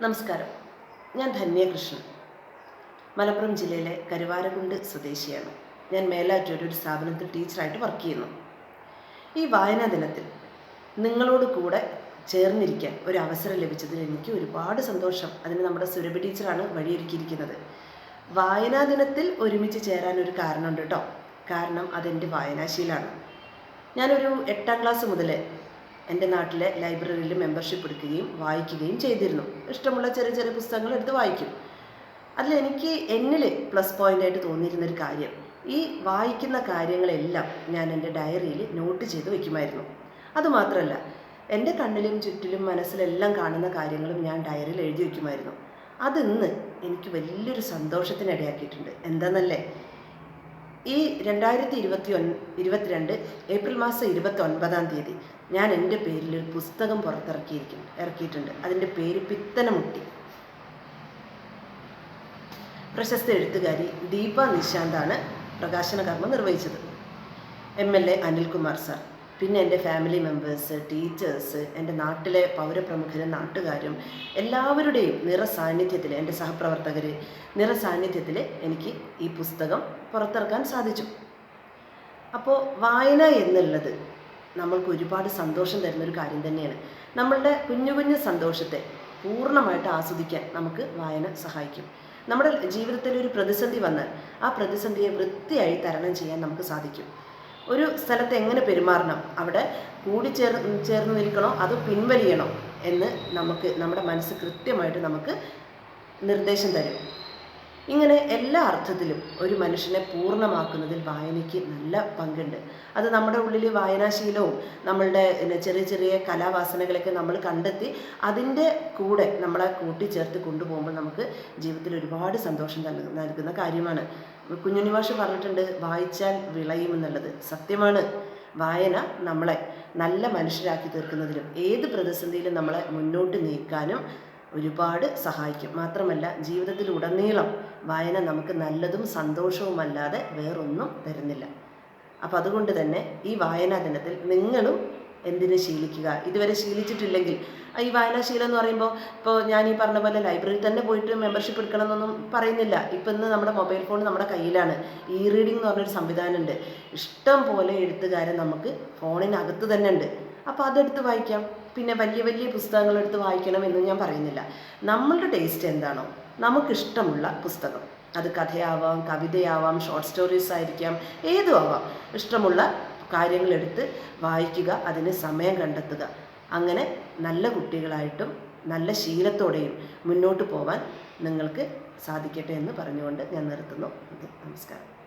നമസ്കാരം. ഞാൻ ധന്യകൃഷ്ണൻ. മലപ്പുറം ജില്ലയിലെ കരുവാരകുണ്ട് സ്വദേശിയാണ്. ഞാൻ മേലാറ്റൂർ ഒരു സ്ഥാപനത്തിൽ ടീച്ചറായിട്ട് വർക്ക് ചെയ്യുന്നു. ഈ വായനാ ദിനത്തിൽ നിങ്ങളോട് കൂടെ ചേർന്നിരിക്കാൻ ഒരു അവസരം ലഭിച്ചതിൽ എനിക്ക് ഒരുപാട് സന്തോഷം. അതിന് നമ്മുടെ സുരഭി ടീച്ചറാണ് വഴിയൊരുക്കിയിരിക്കുന്നത്. വായനാ ദിനത്തിൽ ഒരുമിച്ച് ചേരാൻ ഒരു കാരണമുണ്ട് കേട്ടോ. കാരണം അതെന്റെ വായനാശീലാണ്. ഞാനൊരു എട്ടാം ക്ലാസ് മുതൽ എന്റെ നാട്ടിലെ ലൈബ്രറിയിൽ മെമ്പർഷിപ്പ് എടുക്കുകയും വായിക്കുകയും ചെയ്തിരുന്നു. ഇഷ്ടമുള്ള ചെറിയ ചെറിയ പുസ്തകങ്ങൾ എടുത്ത് വായിക്കും. അതിൽ എനിക്ക് എന്നിൽ പ്ലസ് പോയിന്റായിട്ട് തോന്നിയിരുന്ന ഒരു കാര്യം. ഈ വായിക്കുന്ന കാര്യങ്ങളെല്ലാം ഞാൻ എന്റെ ഡയറിയിൽ നോട്ട് ചെയ്ത് വയ്ക്കുമായിരുന്നു അതുമാത്രമല്ല എന്റെ കണ്ണിലും ചുറ്റിലും മനസ്സിലെല്ലാം കാണുന്ന കാര്യങ്ങളും ഞാൻ ഡയറിയിൽ എഴുതി വയ്ക്കുമായിരുന്നു അതിന്ന് എനിക്ക് വലിയൊരു സന്തോഷത്തിനിടയാക്കിയിട്ടുണ്ട്. എന്താണെന്നല്ലേ ഈ രണ്ടായിരത്തി ഇരുപത്തി ഒൻ ഇരുപത്തിരണ്ട് ഏപ്രിൽ മാസം ഇരുപത്തി ഒൻപതാം തീയതി ഞാൻ എന്റെ പേരിൽ ഒരു പുസ്തകം പുറത്തിറക്കിയിരിക്കുന്നു ഇറക്കിയിട്ടുണ്ട്. അതിന്റെ പേര് പിത്തനമുട്ടി. പ്രശസ്ത എഴുത്തുകാരി ദീപ നിശാന്താണ് പ്രകാശന കർമ്മം നിർവഹിച്ചത്. M L A Anilkumar sir. പിന്നെ എന്റെ ഫാമിലി മെമ്പേഴ്സ് ടീച്ചേഴ്സ് എന്റെ നാട്ടിലെ പൗരപ്രമുഖരും നാട്ടുകാരും എല്ലാവരുടെയും നിറ സാന്നിധ്യത്തിൽ എന്റെ സഹപ്രവർത്തകർ നിറ സാന്നിധ്യത്തിൽ എനിക്ക് ഈ പുസ്തകം പുറത്തിറക്കാൻ സാധിച്ചു. അപ്പോൾ വായന എന്നുള്ളത് നമ്മൾക്ക് ഒരുപാട് സന്തോഷം തരുന്ന ഒരു കാര്യം തന്നെയാണ്. നമ്മളുടെ കുഞ്ഞു കുഞ്ഞു സന്തോഷത്തെ പൂർണമായിട്ട് ആസ്വദിക്കാൻ നമുക്ക് വായന സഹായിക്കും. നമ്മുടെ ജീവിതത്തിൽ ഒരു പ്രതിസന്ധി വന്നാൽ ആ പ്രതിസന്ധിയെ വൃത്തിയായി തരണം ചെയ്യാൻ നമുക്ക് സാധിക്കും. ഒരു സ്ഥലത്ത് എങ്ങനെ പെരുമാറണം? അവിടെ കൂടിച്ചേർ ചേർന്ന് നിൽക്കണോ? അത് പിൻവലിയണോ? എന്ന് നമുക്ക് നമ്മുടെ മനസ്സ് കൃത്യമായിട്ട് നമുക്ക് നിർദ്ദേശം തരും. ഇങ്ങനെ എല്ലാ അർത്ഥത്തിലും ഒരു മനുഷ്യനെ പൂർണമാക്കുന്നതിൽ വായനയ്ക്ക് നല്ല പങ്കുണ്ട്. അത് നമ്മുടെ ഉള്ളിൽ വായനാശീലവും നമ്മളുടെ ചെറിയ ചെറിയ കലാവാസനകളൊക്കെ നമ്മൾ കണ്ടെത്തി അതിന്റെ കൂടെ നമ്മളെ കൂട്ടിച്ചേർത്ത് കൊണ്ടുപോകുമ്പോൾ നമുക്ക് ജീവിതത്തിൽ ഒരുപാട് സന്തോഷം നൽകുന്ന കാര്യമാണ്. കുഞ്ഞുണ്ണിമാഷ് പറഞ്ഞിട്ടുണ്ട് വായിച്ചാൽ വിളയുമെന്നുള്ളത് സത്യമാണ്. വായന നമ്മളെ നല്ല മനുഷ്യരാക്കി തീർക്കുന്നതിലും ഏത് പ്രതിസന്ധിയിലും നമ്മളെ മുന്നോട്ട് നീക്കാനും ഒരുപാട് സഹായിക്കും. മാത്രമല്ല ജീവിതത്തിലുടനീളം വായന നമുക്ക് നല്ലതും സന്തോഷവുമല്ലാതെ വേറൊന്നും തരുന്നില്ല. അപ്പം അതുകൊണ്ട് തന്നെ ഈ വായനാ ദിനത്തിൽ നിങ്ങളും എന്തിനു ശീലിക്കുക? ഇതുവരെ ശീലിച്ചിട്ടില്ലെങ്കിൽ ഈ വായനാശീലം എന്ന് പറയുമ്പോൾ ഇപ്പോൾ ഞാൻ ഈ പറഞ്ഞ പോലെ ലൈബ്രറിയിൽ തന്നെ പോയിട്ട് മെമ്പർഷിപ്പ് എടുക്കണമെന്നൊന്നും പറയുന്നില്ല. ഇപ്പം ഇന്ന് നമ്മുടെ മൊബൈൽ ഫോൺ നമ്മുടെ കയ്യിലാണ്. ഇ റീഡിംഗ് എന്ന് പറഞ്ഞൊരു സംവിധാനമുണ്ട്. ഇഷ്ടം പോലെ എഴുത്തുകാരൻ നമുക്ക് ഫോണിനകത്ത് തന്നെ ഉണ്ട്. അപ്പോൾ അതെടുത്ത് വായിക്കാം. പിന്നെ വലിയ വലിയ പുസ്തകങ്ങൾ എടുത്ത് വായിക്കണം എന്ന് ഞാൻ പറയുന്നില്ല. നമ്മളുടെ ടേസ്റ്റ് എന്താണോ? നമുക്കിഷ്ടമുള്ള പുസ്തകം. അത് കഥയാവാം കവിതയാവാം ഷോർട്ട് സ്റ്റോറീസ് ആയിരിക്കാം ഏതും ആവാം. ഇഷ്ടമുള്ള കാര്യങ്ങളെടുത്ത് വായിക്കുക അതിന് സമയം കണ്ടെത്തുക. അങ്ങനെ നല്ല കുട്ടികളായിട്ടും നല്ല ശീലത്തോടെയും മുന്നോട്ട് പോവാൻ നിങ്ങൾക്ക് സാധിക്കട്ടെ എന്ന് പറഞ്ഞുകൊണ്ട് ഞാൻ നിർത്തുന്നു. നമസ്കാരം.